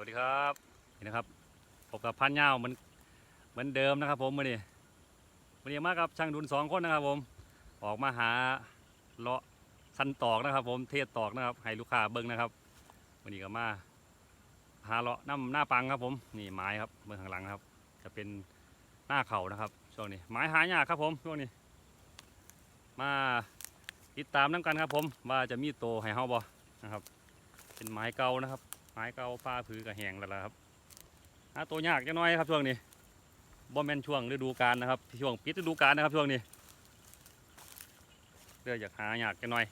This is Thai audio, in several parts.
วัสดีครับนี่นะครับพบกับพันยาวเหมือนเหมือนเดิมนะครับผมมื่อนี้มื่อนี้มากับช่างดุลสองคนนะครับ ผม ออกมาหาเลาะสันตอกนะครับ ผมเทศตอกนะครับ ให้ลูกค้าเบิ้งนะครับมื่อนี้ก็มาหาเลาะน้ำหน้าปังครับผมนี่ไม้ครับเบื้องข้างหลังครับ จะเป็นหน้าเขานะครับช่วงนี้ไม้หายากครับผมช่วงนี้ มาติดตามน้ำกันครับผมว่าจะมีโตให้เฮาบ่นะครับ เป็นไม้เก่านะครับ ไม้เก่าฟ้าผือกับแหงแล้วล่ะครับหาตัวยากจะน้อยครับช่วงนี้บ่แม่นช่วงฤดูกาลนะครับช่วงปิดฤดูกาลนะครับช่วงนี้เรื่องอยากหายากจะน้อย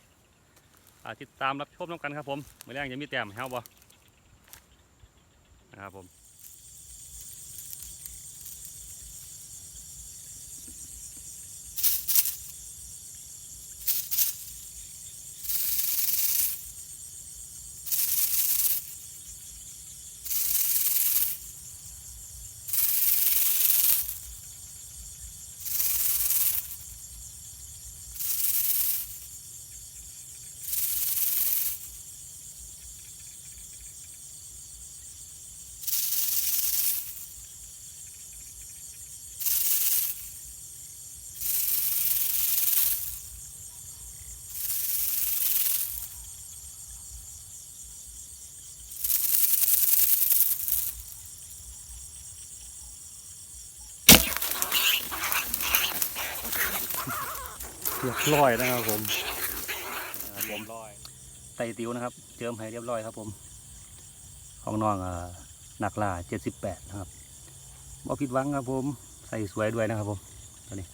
อาติดตามรับชมน้ำกันครับผมเมื่อแรงจะมีแต้มให้เฮาบ่นะครับผม รียบร้อยนะครับผมนะครับผมร้อยไตติวนะครับ เจิมให้เรียบร้อยครับ ผมของน้องอ่าหนักล่าเจ็ดสิบแปดนะครับบ่ผิดหวังครับ ผมใส่สวยด้วยนะครับ ผมตัวนี้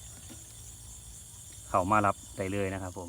เข้ามารับได้เลยนะครับ ผม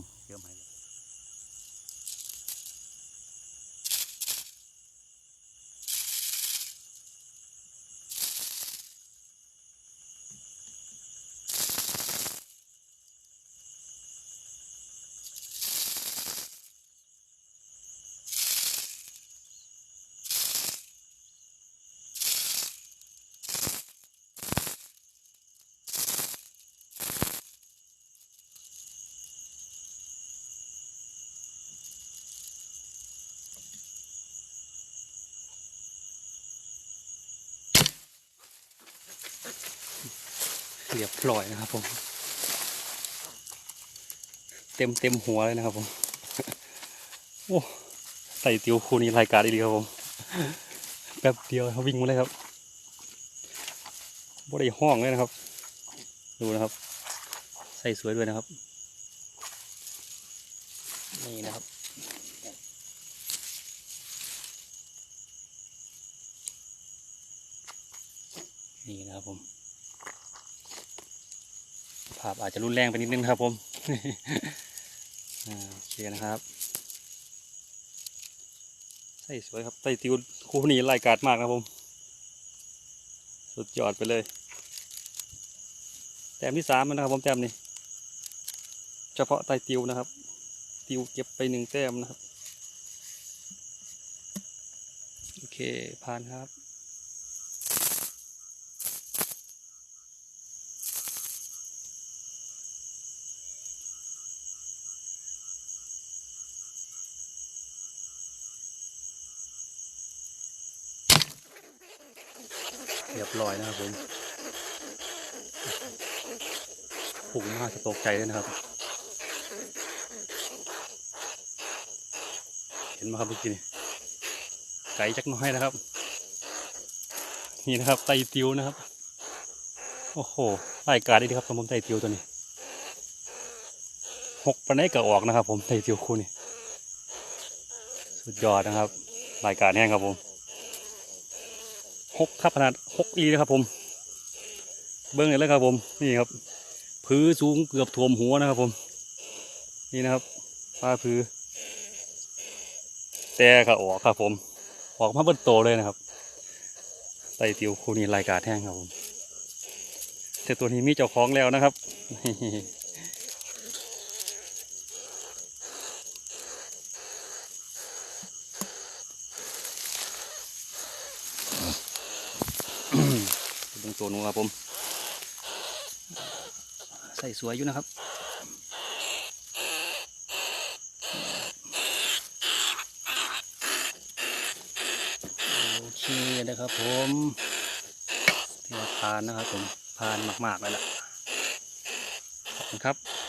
เรียบร้อยนะครับผม เต็มเต็มหัวเลยนะครับผมโอ้ไต่ติวคูนี้รายการอีกครับผมแป๊บเดียวเขาวิ่งมาเลยครับบ่ได้ห้องเลยนะครับ ดูนะครับ ใส่สวยด้วยนะครับ นี่นะครับนี่นะครับผม ภาพอาจจะรุนแรงไปนิดนึงครับผมโอเคนะครับใส่สวยครับไต่ติวคู่นี้รายการมากครับผม สุดยอดไปเลย แต้มที่สามแล้วนะครับผมแต้มนี้ เฉพาะไตติวนะครับ ติวเก็บไปหนึ่งแต้มนะครับ โอเคผ่านครับ เรียบร้อยนะครับผมผุงมากจะตกใจเลยนะครับ เห็นไหมครับเมื่อกี้นี่ไก่จักน้อยนะครับ นี่นะครับไตติวนะครับ โอ้โหรายการดีครับสมผมไตติวตัวนี้หกปันไดกระออกนะครับ ผมไตติวคู่นี้สุดยอดนะครับรายการแห้งครับผม หกครับขนาดหกอีนะครับผม เบิ้งเลยแล้วครับผมนี่ครับพื้นสูงเกือบท่วมหัวนะครับผม นี่นะครับฟ้าพื้นแต่ก็ออกครับผม ออกมาเบิ้โตเลยนะครับไต่ติวคู่นี้รายการแห้งครับผมแต่ตัวนี้มีเจ้าของแล้วนะครับ ตรงตัวนูครับผมใส่สวยอยู่นะครับโอเคนะครับผมที่ว่าผ่านนะครับผมผ่านมากๆเลยล่ะขอบคุณครับ